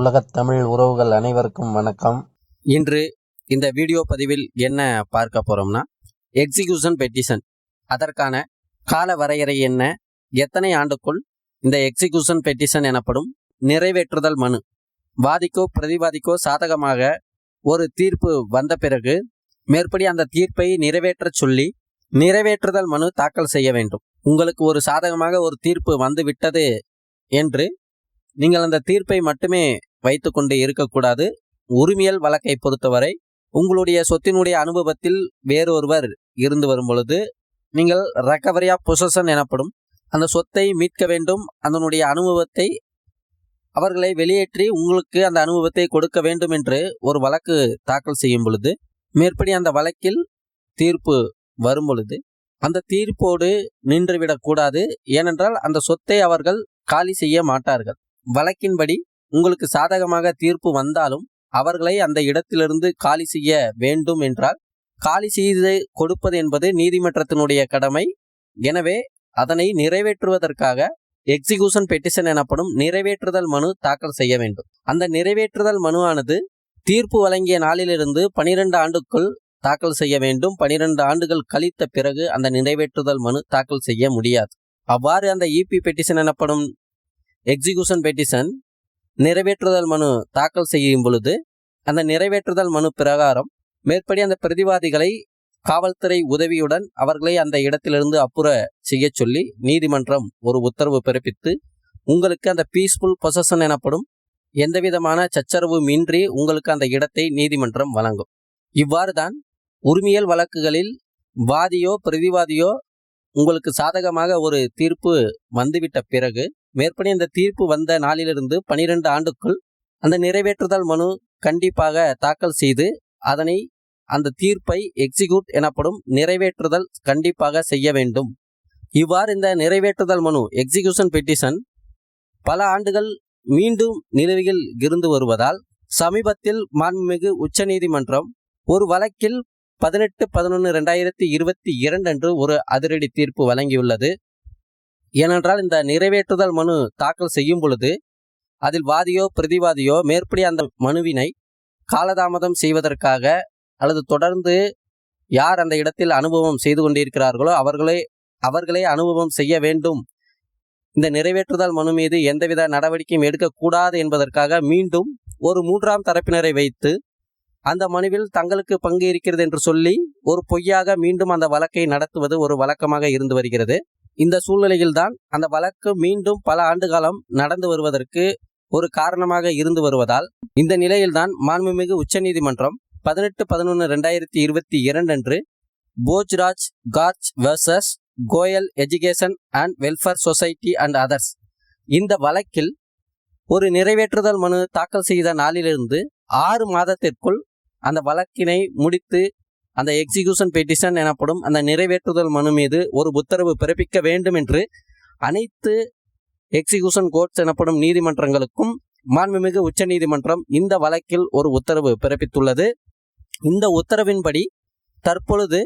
உலகத் தமிழ் உறவுகள் அனைவருக்கும் வணக்கம். இன்று இந்த வீடியோ பதிவில் என்ன பார்க்க போறோம்னா எக்ஸிகியூஷன் பெட்டிஷன் அதற்கான கால வரையறை என்ன? எத்தனை ஆண்டுக்குள் இந்த எக்ஸிகியூஷன் பெட்டிஷன் எனப்படும் நிறைவேற்றுதல் மனு வாதிக்கோ பிரதிவாதிக்கோ சாதகமாக ஒரு தீர்ப்பு வந்த பிறகு மேற்படி அந்த தீர்ப்பை நிறைவேற்றச் சொல்லி நிறைவேற்றுதல் மனு தாக்கல் செய்ய வேண்டும். உங்களுக்கு ஒரு சாதகமாக ஒரு தீர்ப்பு வந்து விட்டது என்று நீங்கள் அந்த தீர்ப்பை மட்டுமே வைத்துக்கொண்டு இருக்கக்கூடாது. உரிமையல் வழக்கை பொறுத்தவரை உங்களுடைய சொத்தினுடைய அனுபவத்தில் வேறொருவர் இருந்து வரும் பொழுது நீங்கள் ரெக்கவரி ஆஃப் பொசஷன் எனப்படும் அந்த சொத்தை மீட்க வேண்டும். அதனுடைய அனுபவத்தை அவர்களை வெளியேற்றி உங்களுக்கு அந்த அனுபவத்தை கொடுக்க வேண்டும் என்று ஒரு வழக்கு தாக்கல் செய்யும் பொழுது மேற்படி அந்த வழக்கில் தீர்ப்பு வரும் பொழுது அந்த தீர்ப்போடு நின்றுவிடக்கூடாது ஏனென்றால் அந்த சொத்தை அவர்கள் காலி செய்ய மாட்டார்கள். வழக்கின்படி உங்களுக்கு சாதகமாக தீர்ப்பு வந்தாலும் அவர்களை அந்த இடத்திலிருந்து காலி செய்ய வேண்டும் என்றால் காலி செய்து கொடுப்பது என்பது நீதிமன்றத்தினுடைய கடமை. எனவே அதனை நிறைவேற்றுவதற்காக எக்ஸிகியூஷன் பெட்டிஷன் எனப்படும் நிறைவேற்றுதல் மனு தாக்கல் செய்ய வேண்டும். அந்த நிறைவேற்றுதல் மனுவானது தீர்ப்பு வழங்கிய நாளிலிருந்து பனிரெண்டு ஆண்டுக்குள் தாக்கல் செய்ய வேண்டும். பனிரெண்டு ஆண்டுகள் கழித்த பிறகு அந்த நிறைவேற்றுதல் மனு தாக்கல் செய்ய முடியாது. அவ்வாறு அந்த இபி பெட்டிஷன் எனப்படும் எக்ஸிகியூஷன் பெட்டிஷன் நிறைவேற்றுதல் மனு தாக்கல் செய்யும் பொழுது அந்த நிறைவேற்றுதல் மனு பிரகாரம் மேற்படி அந்த பிரதிவாதிகளை காவல்துறை உதவியுடன் அவர்களை அந்த இடத்திலிருந்து அப்புற செய்ய சொல்லி நீதிமன்றம் ஒரு உத்தரவு பிறப்பித்து உங்களுக்கு அந்த பீஸ்ஃபுல் பொசஷன் எனப்படும் எந்தவிதமான சச்சரவும் இன்றி உங்களுக்கு அந்த இடத்தை நீதிமன்றம் வழங்கும். இவ்வாறு தான் உரிமையல் வழக்குகளில் வாதியோ பிரதிவாதியோ உங்களுக்கு சாதகமாக ஒரு தீர்ப்பு வந்துவிட்ட பிறகு மேற்படி இந்த தீர்ப்பு வந்த நாளிலிருந்து பனிரெண்டு ஆண்டுக்குள் அந்த நிறைவேற்றுதல் மனு கண்டிப்பாக தாக்கல் செய்து அதனை அந்த தீர்ப்பை எக்ஸிக்யூட் எனப்படும் நிறைவேற்றுதல் கண்டிப்பாக செய்ய வேண்டும். இவ்வாறு இந்த நிறைவேற்றுதல் மனு எக்ஸிகியூஷன் பெட்டிஷன் பல ஆண்டுகள் மீண்டும் நிலுவையில் இருந்து வருவதால் சமீபத்தில் மாண்புமிகு உச்சநீதிமன்றம் ஒரு வழக்கில் பதினெட்டு பதினொன்று ரெண்டாயிரத்தி இருபத்தி இரண்டு அன்று ஒரு அதிரடி தீர்ப்பு வழங்கியுள்ளது. ஏனென்றால் இந்த நிறைவேற்றுதல் மனு தாக்கல் செய்யும் பொழுது அதில் வாதியோ பிரதிவாதியோ மேற்படி அந்த மனுவினை காலதாமதம் செய்வதற்காக அல்லது தொடர்ந்து யார் அந்த இடத்தில் அனுபவம் செய்து கொண்டிருக்கிறார்களோ அவர்களே அவர்களே அனுபவம் செய்ய வேண்டும். இந்த நிறைவேற்றுதல் மனு மீது எந்தவித நடவடிக்கையும் எடுக்கக்கூடாது என்பதற்காக மீண்டும் ஒரு மூன்றாம் தரப்பினரை வைத்து அந்த மனுவில் தங்களுக்கு பங்கு இருக்கிறது என்று சொல்லி ஒரு பொய்யாக மீண்டும் அந்த வழக்கை நடத்துவது ஒரு வழக்கமாக இருந்து வருகிறது. இந்த சூழ்நிலையில்தான் அந்த வழக்கு மீண்டும் பல ஆண்டு காலம் நடந்து வருவதற்கு ஒரு காரணமாக இருந்து வருவதால் இந்த நிலையில்தான் மாண்புமிகு உச்சநீதிமன்றம் பதினெட்டு பதினொன்று ரெண்டாயிரத்தி இருபத்தி இரண்டு அன்று Bhojraj Garg versus Goyal education and welfare society and others இந்த வழக்கில் ஒரு நிறைவேற்றுதல் மனு தாக்கல் செய்த நாளிலிருந்து ஆறு மாதத்திற்குள் அந்த வழக்கினை முடித்து அந்த எக்ஸிகியூஷன் பெட்டிஷன் எனப்படும் அந்த நிறைவேற்றுதல் மனு மீது ஒரு உத்தரவு பிறப்பிக்க வேண்டும் என்று அனைத்து எக்ஸிகியூஷன் கோர்ட்ஸ் எனப்படும் நீதிமன்றங்களுக்கும் மாண்புமிகு உச்சநீதிமன்றம் இந்த வழக்கில் ஒரு உத்தரவு பிறப்பித்துள்ளது. இந்த உத்தரவின்படி தற்பொழுது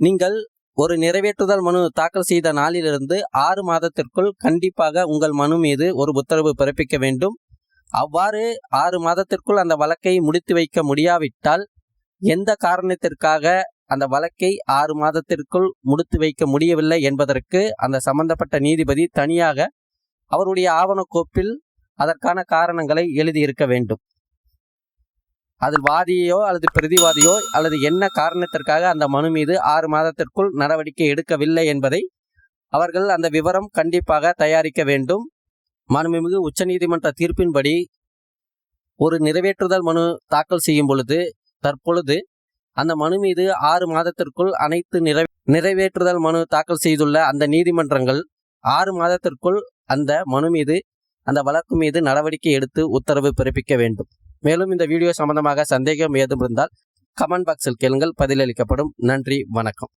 நீங்கள் ஒரு நிறைவேற்றுதல் மனு தாக்கல் செய்த நாளிலிருந்து ஆறு மாதத்திற்குள் கண்டிப்பாக உங்கள் மனு மீது ஒரு உத்தரவு பிறப்பிக்க வேண்டும். அவ்வாறு ஆறு மாதத்திற்குள் அந்த வழக்கை முடித்து வைக்க முடியாவிட்டால் எந்த காரணத்திற்காக அந்த வழக்கை ஆறு மாதத்திற்குள் முடித்து வைக்க முடியவில்லை என்பதற்கு அந்த சம்பந்தப்பட்ட நீதிபதி தனியாக அவருடைய ஆவணக்கோப்பில் அதற்கான காரணங்களை எழுதியிருக்க வேண்டும். அதில் வாதியோ அல்லது பிரதிவாதியோ அல்லது என்ன காரணத்திற்காக அந்த மனு மீது ஆறு மாதத்திற்குள் நடவடிக்கை எடுக்கவில்லை என்பதை அவர்கள் அந்த விவரம் கண்டிப்பாக தயாரிக்க வேண்டும். மாண்புமிகு உச்சநீதிமன்ற தீர்ப்பின்படி ஒரு நிறைவேற்றுதல் மனு தாக்கல் செய்யும் பொழுது தற்பொழுது அந்த மனு மீது ஆறு மாதத்திற்குள் அனைத்து நிறை நிறைவேற்றுதல் மனு தாக்கல் செய்துள்ள அந்த நீதிமன்றங்கள் ஆறு மாதத்திற்குள் அந்த மனு மீது அந்த வழக்கு மீது நடவடிக்கை எடுத்து உத்தரவு பிறப்பிக்க வேண்டும். மேலும் இந்த வீடியோ சம்பந்தமாக சந்தேகம் ஏதும் இருந்தால் கமெண்ட் பாக்ஸில் கேளுங்கள். பதிலளிக்கப்படும். நன்றி. வணக்கம்.